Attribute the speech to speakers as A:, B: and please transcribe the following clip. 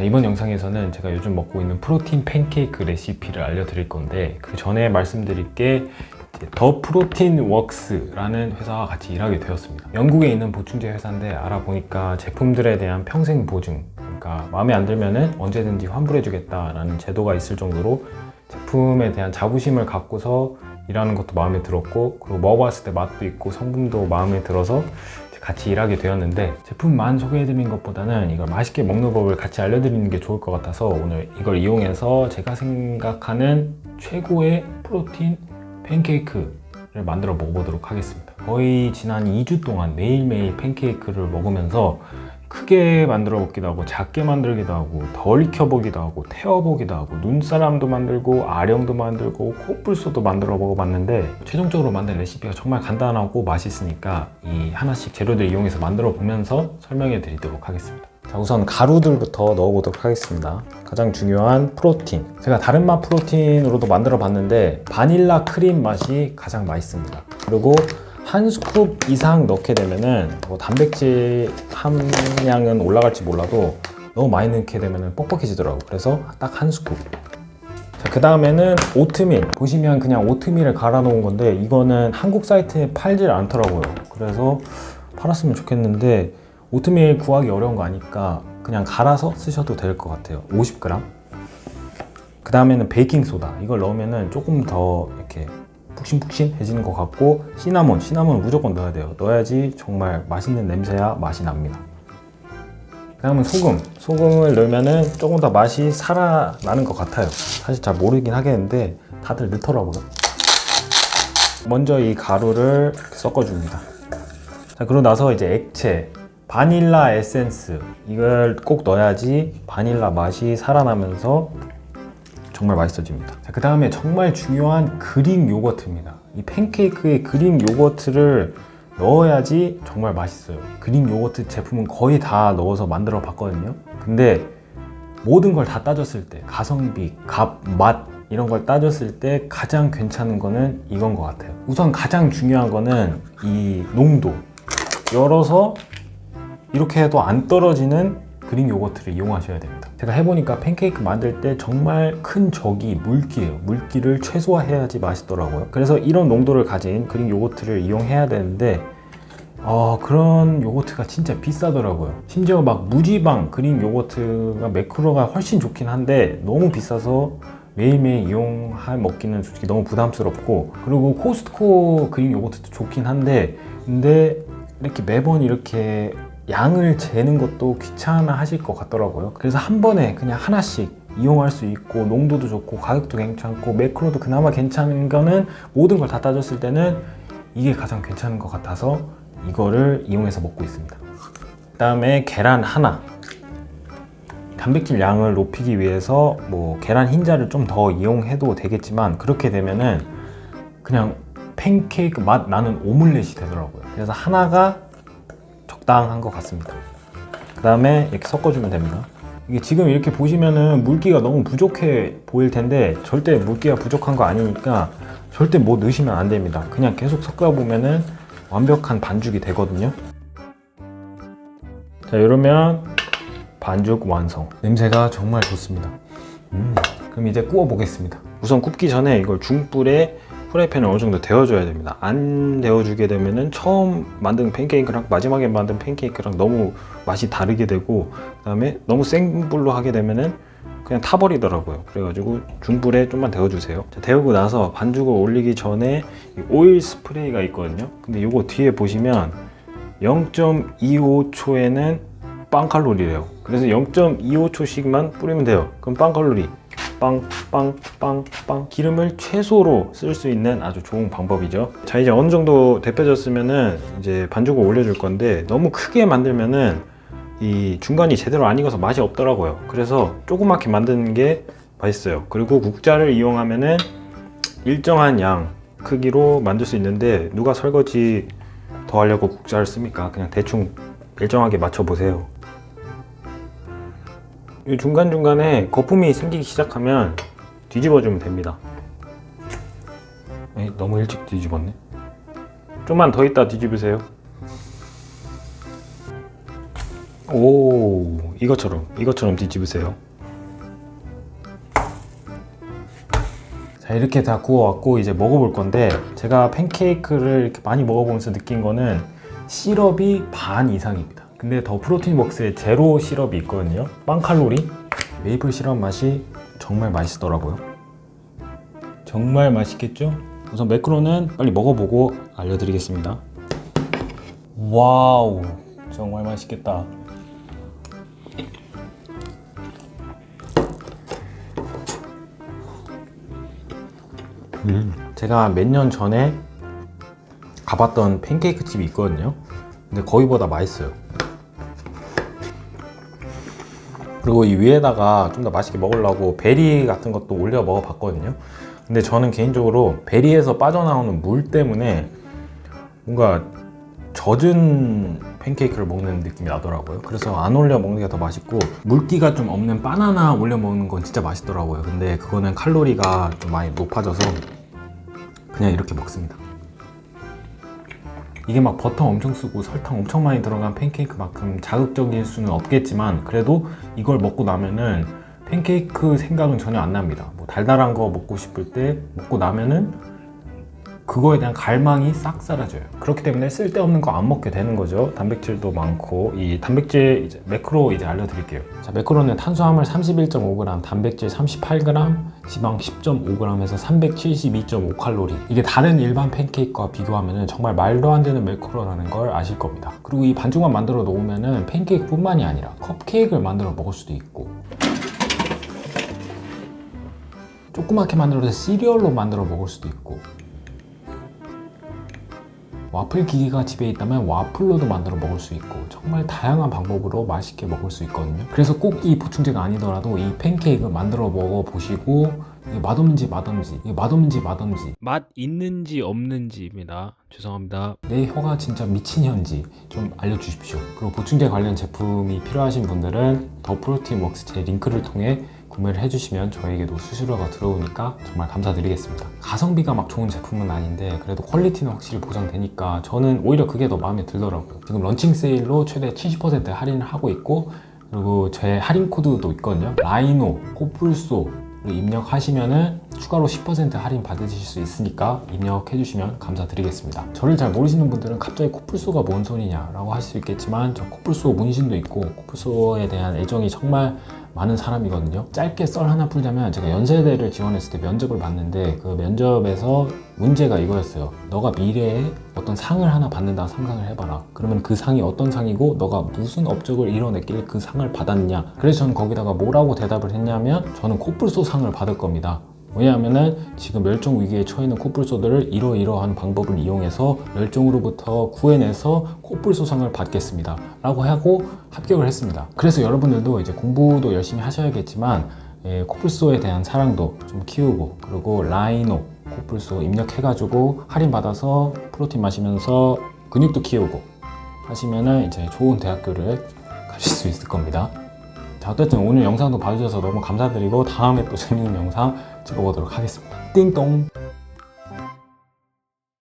A: 자, 이번 영상에서는 제가 요즘 먹고 있는 프로틴 팬케이크 레시피를 알려드릴 건데 그 전에 말씀드릴 게 더 프로틴 웍스라는 회사와 같이 일하게 되었습니다. 영국에 있는 보충제 회사인데 알아보니까 제품들에 대한 평생 보증, 그러니까 마음에 안 들면은 언제든지 환불해주겠다라는 제도가 있을 정도로 제품에 대한 자부심을 갖고서 일하는 것도 마음에 들었고 그리고 먹어봤을 때 맛도 있고 성분도 마음에 들어서 같이 일하게 되었는데 제품만 소개해드리는 것보다는 이걸 맛있게 먹는 법을 같이 알려드리는 게 좋을 것 같아서 오늘 이걸 이용해서 제가 생각하는 최고의 프로틴 팬케이크를 만들어 먹어보도록 하겠습니다. 거의 지난 2주 동안 매일매일 팬케이크를 먹으면서 크게 만들어 보기도 하고 작게 만들기도 하고 덜 익혀 보기도 하고 태워 보기도 하고 눈사람도 만들고 아령도 만들고 코뿔소도 만들어 먹어봤는데 최종적으로 만든 레시피가 정말 간단하고 맛있으니까 이 하나씩 재료들 이용해서 만들어 보면서 설명해 드리도록 하겠습니다. 자 우선 가루들부터 넣어보도록 하겠습니다. 가장 중요한 프로틴. 제가 다른 맛 프로틴으로도 만들어 봤는데 바닐라 크림 맛이 가장 맛있습니다. 그리고 한 스쿱 이상 넣게 되면은 뭐 단백질 함량은 올라갈지 몰라도 너무 많이 넣게 되면은 뻑뻑해지더라고. 그래서 딱 한 스쿱. 자, 그 다음에는 오트밀. 보시면 그냥 오트밀을 갈아 놓은 건데 이거는 한국 사이트에 팔질 않더라고요. 그래서 팔았으면 좋겠는데 오트밀 구하기 어려운 거 아니까 그냥 갈아서 쓰셔도 될 것 같아요. 50g. 그 다음에는 베이킹 소다. 이걸 넣으면은 조금 더 이렇게 푹신푹신해지는 것 같고 시나몬, 시나몬은 무조건 넣어야 돼요. 넣어야지 정말 맛있는 냄새야 맛이 납니다. 그 다음은 소금. 소금을 넣으면은 조금 더 맛이 살아나는 것 같아요. 사실 잘 모르긴 하겠는데 다들 넣더라고요. 먼저 이 가루를 섞어줍니다. 자, 그러고 나서 이제 액체, 바닐라 에센스 이걸 꼭 넣어야지 바닐라 맛이 살아나면서 정말 맛있어집니다. 자, 그 다음에 정말 중요한 그릭 요거트입니다. 이 팬케이크에 그릭 요거트를 넣어야지 정말 맛있어요. 그릭 요거트 제품은 거의 다 넣어서 만들어 봤거든요. 근데 모든 걸 다 따졌을 때 가성비, 값, 맛 이런 걸 따졌을 때 가장 괜찮은 거는 이건 것 같아요. 우선 가장 중요한 거는 이 농도. 열어서 이렇게 해도 안 떨어지는 그릭 요거트를 이용하셔야 됩니다. 제가 해보니까 팬케이크 만들 때 정말 큰 적이 물기예요. 물기를 최소화해야지 맛있더라고요. 그래서 이런 농도를 가진 그릭 요거트를 이용해야 되는데 어, 그런 요거트가 진짜 비싸더라고요. 심지어 막 무지방 그릭 요거트가 매크로가 훨씬 좋긴 한데 너무 비싸서 매일매일 이용할 먹기는 솔직히 너무 부담스럽고 그리고 코스트코 그릭 요거트도 좋긴 한데 근데 이렇게 매번 이렇게 양을 재는 것도 귀찮아 하실 것 같더라고요. 그래서 한 번에 그냥 하나씩 이용할 수 있고 농도도 좋고 가격도 괜찮고 매크로도 그나마 괜찮은 거는 모든 걸 다 따졌을 때는 이게 가장 괜찮은 것 같아서 이거를 이용해서 먹고 있습니다. 그 다음에 계란 하나. 단백질 양을 높이기 위해서 뭐 계란 흰자를 좀 더 이용해도 되겠지만 그렇게 되면은 그냥 팬케이크 맛 나는 오믈렛이 되더라고요. 그래서 하나가 적당한 것 같습니다. 그 다음에 이렇게 섞어주면 됩니다. 이게 지금 이렇게 보시면은 물기가 너무 부족해 보일 텐데 절대 물기가 부족한 거 아니니까 절대 뭐 넣으시면 안 됩니다. 그냥 계속 섞어 보면은 완벽한 반죽이 되거든요. 자 이러면 반죽 완성. 냄새가 정말 좋습니다. 음, 그럼 이제 구워 보겠습니다. 우선 굽기 전에 이걸 중불에 프라이팬을 어느 정도 데워줘야 됩니다. 안 데워주게 되면은 처음 만든 팬케이크랑 마지막에 만든 팬케이크랑 너무 맛이 다르게 되고 그다음에 너무 센 불로 하게 되면은 그냥 타버리더라고요. 그래가지고 중불에 좀만 데워주세요. 자, 데우고 나서 반죽을 올리기 전에 이 오일 스프레이가 있거든요. 근데 이거 뒤에 보시면 0.25초에는 빵 칼로리래요. 그래서 0.25초씩만 뿌리면 돼요. 그럼 빵 칼로리 빵, 빵, 빵, 빵. 기름을 최소로 쓸 수 있는 아주 좋은 방법이죠. 자, 이제 어느 정도 데펴졌으면은 이제 반죽을 올려줄 건데 너무 크게 만들면은 이 중간이 제대로 안 익어서 맛이 없더라고요. 그래서 조그맣게 만드는 게 맛있어요. 그리고 국자를 이용하면은 일정한 양 크기로 만들 수 있는데 누가 설거지 더 하려고 국자를 씁니까? 그냥 대충 일정하게 맞춰 보세요. 이 중간중간에 거품이 생기기 시작하면 뒤집어주면 됩니다. 에이, 너무 일찍 뒤집었네. 좀만 더 있다 뒤집으세요. 오 이것처럼 이것처럼 뒤집으세요. 자 이렇게 다 구워왔고 이제 먹어볼 건데 제가 팬케이크를 이렇게 많이 먹어보면서 느낀 거는 시럽이 반 이상입니다. 근데 더 프로틴 벅스에 제로 시럽이 있거든요. 빵 칼로리 메이플 시럽 맛이 정말 맛있더라고요. 정말 맛있겠죠? 우선 매크로는 빨리 먹어보고 알려드리겠습니다. 와우 정말 맛있겠다. 제가 몇 년 전에 가봤던 팬케이크 집이 있거든요. 근데 거기보다 맛있어요. 그리고 이 위에다가 좀 더 맛있게 먹으려고 베리 같은 것도 올려 먹어봤거든요. 근데 저는 개인적으로 베리에서 빠져나오는 물 때문에 뭔가 젖은 팬케이크를 먹는 느낌이 나더라고요. 그래서 안 올려 먹는 게 더 맛있고 물기가 좀 없는 바나나 올려 먹는 건 진짜 맛있더라고요. 근데 그거는 칼로리가 좀 많이 높아져서 그냥 이렇게 먹습니다. 이게 막 버터 엄청 쓰고 설탕 엄청 많이 들어간 팬케이크만큼 자극적일 수는 없겠지만 그래도 이걸 먹고 나면은 팬케이크 생각은 전혀 안 납니다. 뭐 달달한 거 먹고 싶을 때 먹고 나면은 그거에 대한 갈망이 싹 사라져요. 그렇기 때문에 쓸데없는 거 안 먹게 되는 거죠. 단백질도 많고 이 단백질 이제 매크로 이제 알려드릴게요. 자 매크로는 탄수화물 31.5g, 단백질 38g, 지방 10.5g에서 372.5 칼로리. 이게 다른 일반 팬케이크와 비교하면 정말 말도 안 되는 매크로라는 걸 아실 겁니다. 그리고 이 반죽만 만들어 놓으면 팬케이크뿐만이 아니라 컵케이크를 만들어 먹을 수도 있고 조그맣게 만들어서 시리얼로 만들어 먹을 수도 있고 와플 기계가 집에 있다면 와플로도 만들어 먹을 수 있고 정말 다양한 방법으로 맛있게 먹을 수 있거든요. 그래서 꼭 이 보충제가 아니더라도 이 팬케이크 만들어 먹어 보시고 이게 맛없는지 맛없는지 이게 맛없는지 맛없는지. 맛 있는지 없는지입니다. 죄송합니다. 내 혀가 진짜 미친현지 좀 알려주십시오. 그리고 보충제 관련 제품이 필요하신 분들은 더 프로틴 웍스 제 링크를 통해 구매를 해주시면 저에게도 수수료가 들어오니까 정말 감사드리겠습니다. 가성비가 막 좋은 제품은 아닌데 그래도 퀄리티는 확실히 보장되니까 저는 오히려 그게 더 마음에 들더라고요. 지금 런칭 세일로 최대 70% 할인을 하고 있고 그리고 제 할인 코드도 있거든요. 라이노, 코뿔소 를 입력하시면은 추가로 10% 할인 받으실 수 있으니까 입력해 주시면 감사드리겠습니다. 저를 잘 모르시는 분들은 갑자기 코뿔소가 뭔 소리냐 라고 할 수 있겠지만 저 코뿔소 문신도 있고 코뿔소에 대한 애정이 정말 많은 사람이거든요. 짧게 썰 하나 풀자면 제가 연세대를 지원했을 때 면접을 봤는데 그 면접에서 문제가 이거였어요. 너가 미래에 어떤 상을 하나 받는다 상상을 해봐라. 그러면 그 상이 어떤 상이고 너가 무슨 업적을 이뤄냈길래 그 상을 받았느냐. 그래서 저는 거기다가 뭐라고 대답을 했냐면 저는 코뿔소 상을 받을 겁니다. 왜냐하면은 지금 멸종 위기에 처해 있는 코뿔소들을 이러이러한 방법을 이용해서 멸종으로부터 구해내서 코뿔소상을 받겠습니다. 라고 하고 합격을 했습니다. 그래서 여러분들도 이제 공부도 열심히 하셔야겠지만 예, 코뿔소에 대한 사랑도 좀 키우고 그리고 라이노 코뿔소 입력해가지고 할인 받아서 프로틴 마시면서 근육도 키우고 하시면은 이제 좋은 대학교를 가실 수 있을 겁니다. 자, 어쨌든 오늘 영상도 봐주셔서 너무 감사드리고 다음에 또 재밌는 영상 찍어보도록 하겠습니다. 띵동!